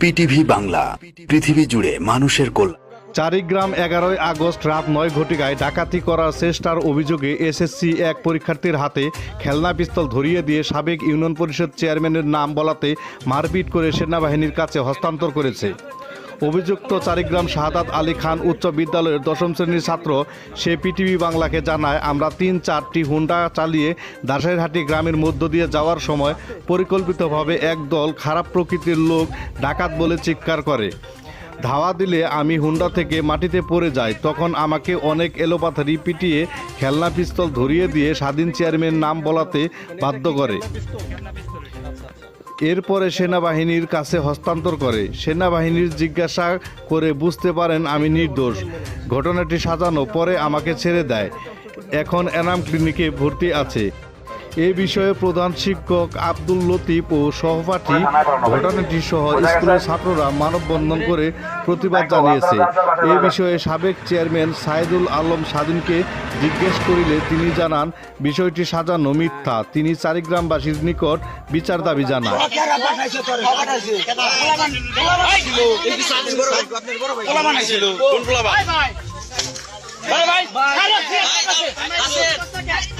PTV Bangla, পৃথিবী জুড়ে মানুষের কল্যাণ চারিগ্রাম এগারোই আগস্ট রাত নয় ঘটিকায় ডাকাতি করার চেষ্টার অভিযোগে এসএসসি এক পরীক্ষার্থীর হাতে খেলনা পিস্তল ধরিয়ে দিয়ে সাবেক ইউনিয়ন পরিষদ চেয়ারম্যানের নাম বলাতে মারপিট করে সেনাবাহিনীর কাছে হস্তান্তর করেছে। অভিযুক্ত চারিগ্রাম শাহাদাত আলী খান উচ্চ বিদ্যালয়ের দশম শ্রেণির ছাত্র, সে পিটিভি বাংলাকে জানায়, আমরা তিন চারটি হুন্ডা চালিয়ে দাসেরহাটি গ্রামের মধ্য দিয়ে যাওয়ার সময় পরিকল্পিতভাবে একদল খারাপ প্রকৃতির লোক ডাকাত বলে চিৎকার করে। ধাওয়া দিলে আমি হুন্ডা থেকে মাটিতে পড়ে যাই, তখন আমাকে অনেক এলোপাথারি পিটিয়ে খেলনা পিস্তল ধরিয়ে দিয়ে স্বাধীন চেয়ারম্যান নাম বলাতে বাধ্য করে। এরপরে সেনাবাহিনীর কাছে হস্তান্তর করে। সেনাবাহিনীর জিজ্ঞাসা করে বুঝতে পারেন, আমি নির্দোষ। ঘটনাটি সাজানো পরে আমাকে ছেড়ে দেয়। এখন এনাম ক্লিনিকে ভর্তি আছে। এ বিষয়ে প্রধান শিক্ষক আব্দুল লতিফ ও সহপাঠী ঘটনাটি সহ স্কুলের ছাত্ররা মানববন্ধন করে প্রতিবাদ জানিয়েছে এ বিষয়ে সাবেক চেয়ারম্যান সাইদুল আলম স্বাধীনকে জিজ্ঞেস করিলে তিনি জানান বিষয়টি সাজানো মিথ্যা তিনি চারিগ্রামবাসীর নিকট বিচার দাবি জানান ভাই ভাই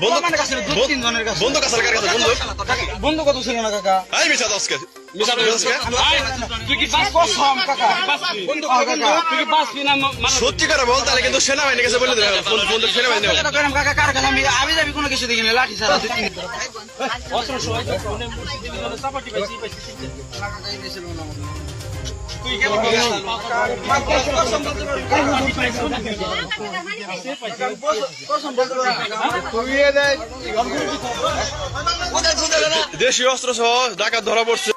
বন্ধু কাছে বন্ধু কত ছিল না কাকা সত্যিকার বল তাহলে কিন্তু সেনাবাহিনীর কাছে বলে দিলাম আমি যাবি কোনো কিছু দেখিনি লাঠি দেশীয় অস্ত্র সহ ডাকাত ধরা পড়ছে।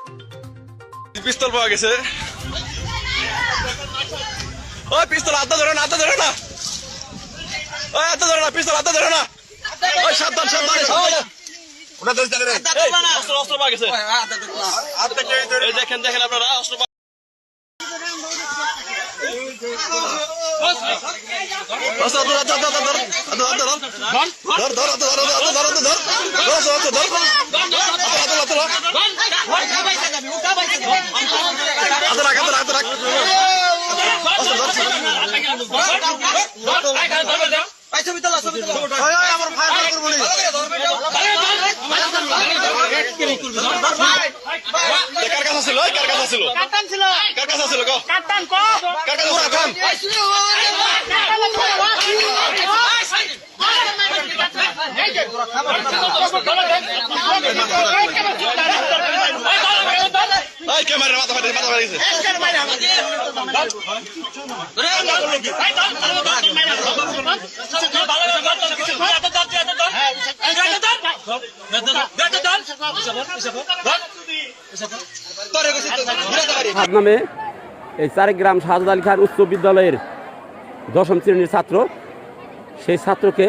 পিস্তল পাওয়া গেছে। ওই পিস্তল হাতে ধরে না হাতে ধরে না। ওই হাতে ধরে না পিস্তল হাতে ধরে না। ওই সাবধান সাবধান সাবধান। এই, অস্ত্র অস্ত্র পাওয়া গেছে। এই দেখেন দেখেন আপনারা অস্ত্র আমার ভাই করব নি। কাছে ছিল কার কাছে ছিল কাটান ছিল কার কাছে ছিল কো কাটান কো কার কাছে ছিল কাটান কাটান এই, কে মারে? মাথা ফাটে, মাথা গেছে। হাত নামে এই চারিগ্রাম শাহাদ আলী খান উচ্চ বিদ্যালয়ের দশম শ্রেণির ছাত্র। সেই ছাত্রকে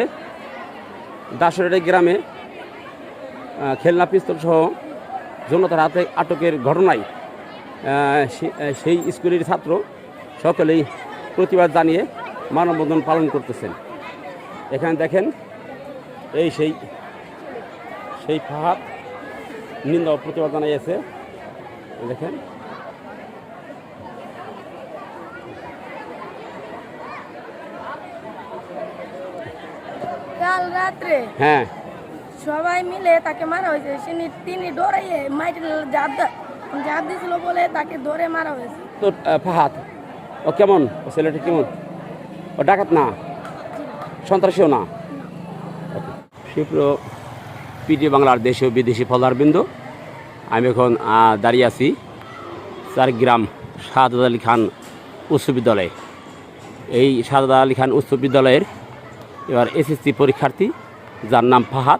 দাসরের গ্রামে খেলনা পিস্তল সহ জনতার হাতে আটকের ঘটনায় সেই স্কুলের ছাত্র সকলেই প্রতিবাদ জানিয়ে মানববন্ধন পালন করতেছেন। এখানে দেখেন এই সেই সেই ফাহাদ নিন্দা প্রতিবাদ জানাইয়াছে। দেখেন। কাল রাত্রে হ্যাঁ। সবাই মিলে তাকে মারা হয়েছে। তিনি ডরাইয়ে মাইটের জাপ দা- জাপ দিয়েছিল বলে তাকে ধরে মারা হয়েছে। তো ফাহাদ, ও কেমন? ও ছেলেটা কেমন? ও ডাকাত না? সন্ত্রাসীও না? সুপ্রিয় পিটি বাংলার দেশীয় বিদেশি ফলারবৃন্দ আমি এখন দাঁড়িয়ে আছি চারগ্রাম শাহাদ আলী খান উচ্চ বিদ্যালয়ে। এই শাহাদ আলী খান উচ্চ বিদ্যালয়ের এবার এসএসসি পরীক্ষার্থী, যার নাম ফাহাদ,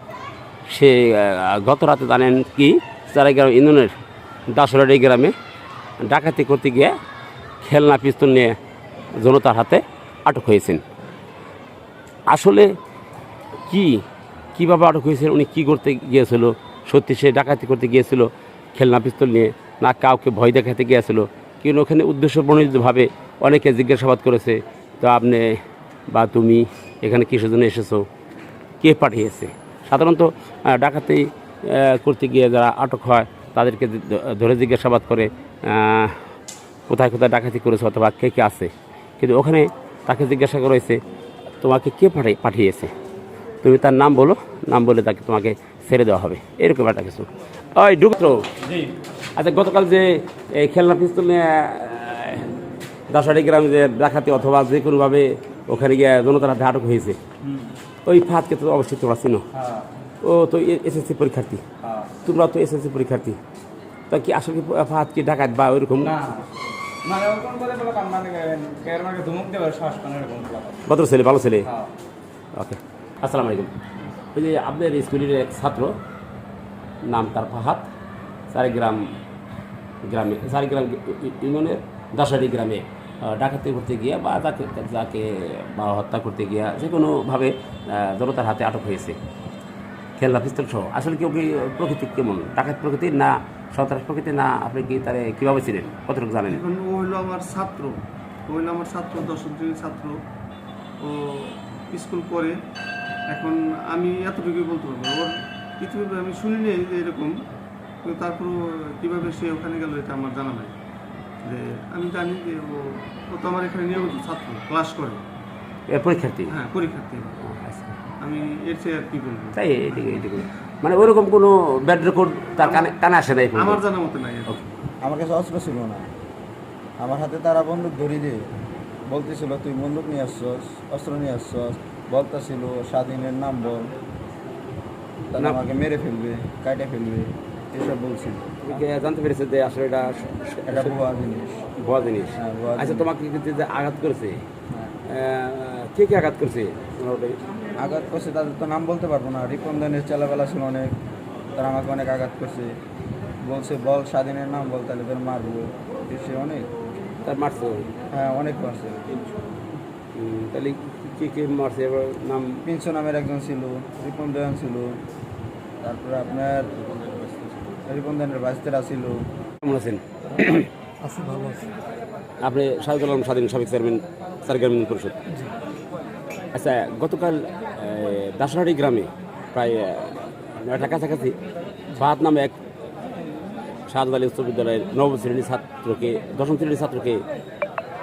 সে গত রাতে জানেন কি? চারাইগ্রাম দাসরাডি গ্রামে ডাকাতি করতে গিয়ে খেলনা পিস্তল নিয়ে জনতার হাতে আটক হয়েছেন। আসলে কি, কীভাবে আটক হয়েছেন, উনি কী করতে গিয়েছিল, সত্যি সে ডাকাতি করতে গিয়েছিল, খেলনা পিস্তল নিয়ে, না কাউকে ভয় দেখাতে গিয়েছিল? কিন্তু ওখানে উদ্দেশ্য প্রণোদিতভাবে অনেকে জিজ্ঞাসাবাদ করেছে, তো আপনি বা তুমি এখানে কিসের জন্য এসেছ? কে পাঠিয়েছে? সাধারণত ডাকাতি করতে গিয়ে যারা আটক হয় তাদেরকে ধরে জিজ্ঞাসাবাদ করে কোথায় কোথায় ডাকাতি করেছে অথবা কে কে আছে। কিন্তু ওখানে তাকে জিজ্ঞাসা করা হয়েছে তোমাকে কে পাঠিয়ে পাঠিয়েছে? তুমি তার নাম বলো নাম বলে তাকে তোমাকে ছেড়ে দেওয়া হবে। এরকম একটা কিছু। ওই ঢুকতো আচ্ছা গতকাল যে এই খেলনা পিস্তল নিয়ে দাসারি গ্রামে যে ডাকাতি অথবা যে কোনোভাবে ওখানে গিয়ে জনতার হাতে আটক হয়েছে ওই ফাঁদকে তো অবশ্যই তোমরা চিনো। ও তো এসএসসি পরীক্ষার্থী। তোমরা তো এসএসসি পরীক্ষার্থী। তা কি আসলে কি ফাঁদ কি ডাকাত বা ওইরকম? মানে ভদ্র ছেলে ভালো ছেলে? হ্যাঁ। ওকে আসসালামু আলাইকুম। ওই যে আপনার স্কুলের এক ছাত্র নাম তার ফাহাদ সারিগ্রাম গ্রামে সারিগ্রাম ইউনিয়নের দাসারি গ্রামে ডাকাতি করতে গিয়া বা যাকে যাকে বা হত্যা করতে গিয়া যে কোনোভাবে জনতার হাতে আটক হয়েছে। খেলনা পিস্তল সহ। আসলে কেউ কি প্রকৃতি কেমন? ডাকাত প্রকৃতির না সন্ত্রাস প্রকৃতি? না আপনি কি তারে কীভাবে ছিলেন কতটুকু জানেন? এখন ও হইল আমার ছাত্র। ও হইল আমার ছাত্র দশম শ্রেণির ছাত্র। ও স্কুল করে এখন আমি এতটুকুই বলতে পারব ওর পৃথিবীতে আমি শুনিনি যে এরকম। কিন্তু তারপর কীভাবে সে ওখানে গেল এটা আমার জানা নাই। যে আমি জানি যে ও ও তো আমার এখানে নিয়মিত ছাত্র ক্লাস করে। এ পরীক্ষার্থী? হ্যাঁ পরীক্ষার্থী। আচ্ছা। আমি এর চেয়ে আর কি বলব? তাই এদিকে এদিকে। মানে ওরকম কোনো ব্যাড রেকর্ড তার কানে কানে আসে নাই আমার জানা মতো নাই আমার কাছে অস্ত্র ছিল না। আমার হাতে তারা বন্দুক ধরি দিয়ে বলতেছিল তুই বন্দুক নিয়ে আসছস অস্ত্র নিয়ে আসছস বলতেছিল স্বাধীনের নাম বল। তাহলে আমাকে মেরে ফেলবে কাটে ফেলবে এসব বলছিল। জানতে পেরেছে যে আসলে এটা এটা ভুয়া জিনিস। ভুয়া জিনিস? হ্যাঁ, আচ্ছা তোমাকে যে আঘাত করেছে? হ্যাঁ। কে কে আঘাত করছে? মোটামুটি আঘাত করছে তাদের তো নাম বলতে পারব না। রিপন্দনের চেলাবেলা ছিল অনেক তারা আমাকে অনেক আঘাত করছে। বলছে বল স্বাধীনের নাম বল তাহলে তোর মারবো। সে অনেক। তার মারছে হ্যাঁ অনেক মারছে। তাহলে কে কে মারছে? এবার নাম? পিনসো নামের একজন ছিল রিপন দয়ান ছিল। তারপরে আপনার রিপন দয়ানের বাইস্তেরা ছিল। কেমন আছেন? আপনি শাহিদুল আলম স্বাধীন সাবেক চেয়ারম্যান সারগ্রাম ইউনিয়ন পরিষদ। আচ্ছা গতকাল দাসহাটি গ্রামে প্রায় নয়টা কাছাকাছি ফাহাদ নামে এক শাহাদ আলী উচ্চ বিদ্যালয়ের নবম শ্রেণির ছাত্রকে, দশম শ্রেণির ছাত্রকে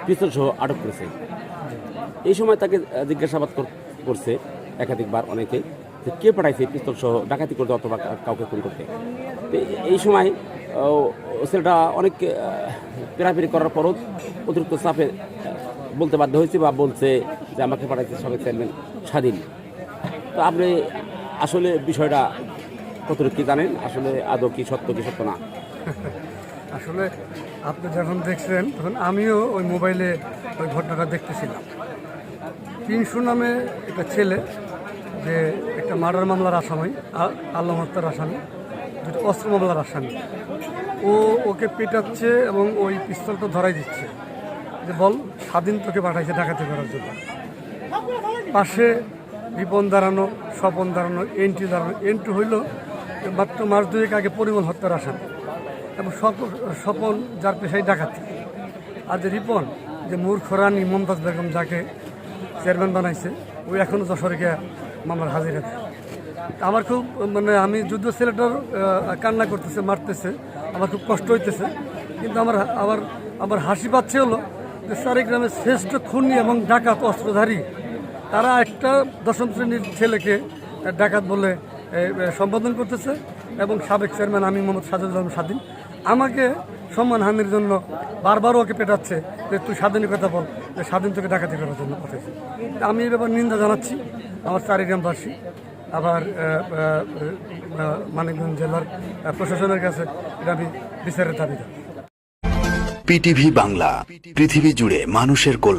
পিস্তল সহ আটক করেছে। এই সময় তাকে জিজ্ঞাসাবাদ কর- করছে একাধিকবার অনেকে যে কে পাঠাইছে পিস্তল সহ ডাকাতি করতে অথবা কাউকে খুন করতে। এই সময় ছেলেটা অনেক পেরাপেরি করার পরও অতিরিক্ত চাপে বলতে বাধ্য হয়েছে বা বলছে যে আমাকে পাঠাইছে সাবেক চেয়ারম্যান স্বাধীন। তো আপনি আসলে বিষয়টা কতটুকু কি জানেন? আসলে আদৌ কি সত্য কি সত্য না? আসলে আপনি যখন দেখছেন, তখন আমিও ওই মোবাইলে ওই ঘটনাটা দেখতেছিলাম। তিনশো নামে একটা ছেলে, যে একটা মার্ডার মামলার আসামি আল্লাহ হত্যার আসামি, দুটো অস্ত্র মামলার আসামি। ও ওকে পেটাচ্ছে এবং ওই পিস্তলটা ধরাই দিচ্ছে। যে বল, স্বাধীন তোকে পাঠাইছে ডাকাতি করার জন্য। পাশে রিপন দাঁড়ানো, স্বপন দাঁড়ানো, এন্ট্রি দাঁড়ানো, এন্ট্রি হইল মাত্র মাস দুয়েক আগে পরিমল হত্যার আসামি। এবং স্বপন যার পেশায় ডাকাতি। আর যে রিপন, যে মূর্খ রানী মমতাজ বেগম যাকে চেয়ারম্যান বানাইছে ওই এখনও যশোরে গিয়ে মামার হাজির আছে আমার খুব মানে আমি যুদ্ধ ছেলেটার কান্না করতেছে, মারতেছে, আমার খুব কষ্ট হইতেছে। কিন্তু আমার আমার আমার হাসি পাচ্ছে হলো যে সারি গ্রামের শ্রেষ্ঠ খুনি এবং ডাকাত অস্ত্রধারী তারা একটা দশম শ্রেণির ছেলেকে ডাকাত বলে সম্বোধন করতেছে এবং সাবেক চেয়ারম্যান আমি মোহাম্মদ সাজুল আলম স্বাধীন। আমাকে সম্মানহানির জন্য বারবার ওকে পেটাচ্ছে যে, তুই স্বাধীনের কথা বল, যে স্বাধীন তোকে ডাকাতি করার জন্য পাঠাইছে। আমি এই ব্যাপার নিন্দা জানাচ্ছি আমার চারিগ্রামবাসী, আবার মানিকগঞ্জ জেলার প্রশাসনের কাছে। এটা আমি বিচারের দাবি। পিটিভি বাংলা, পৃথিবী জুড়ে মানুষের কল্যাণ।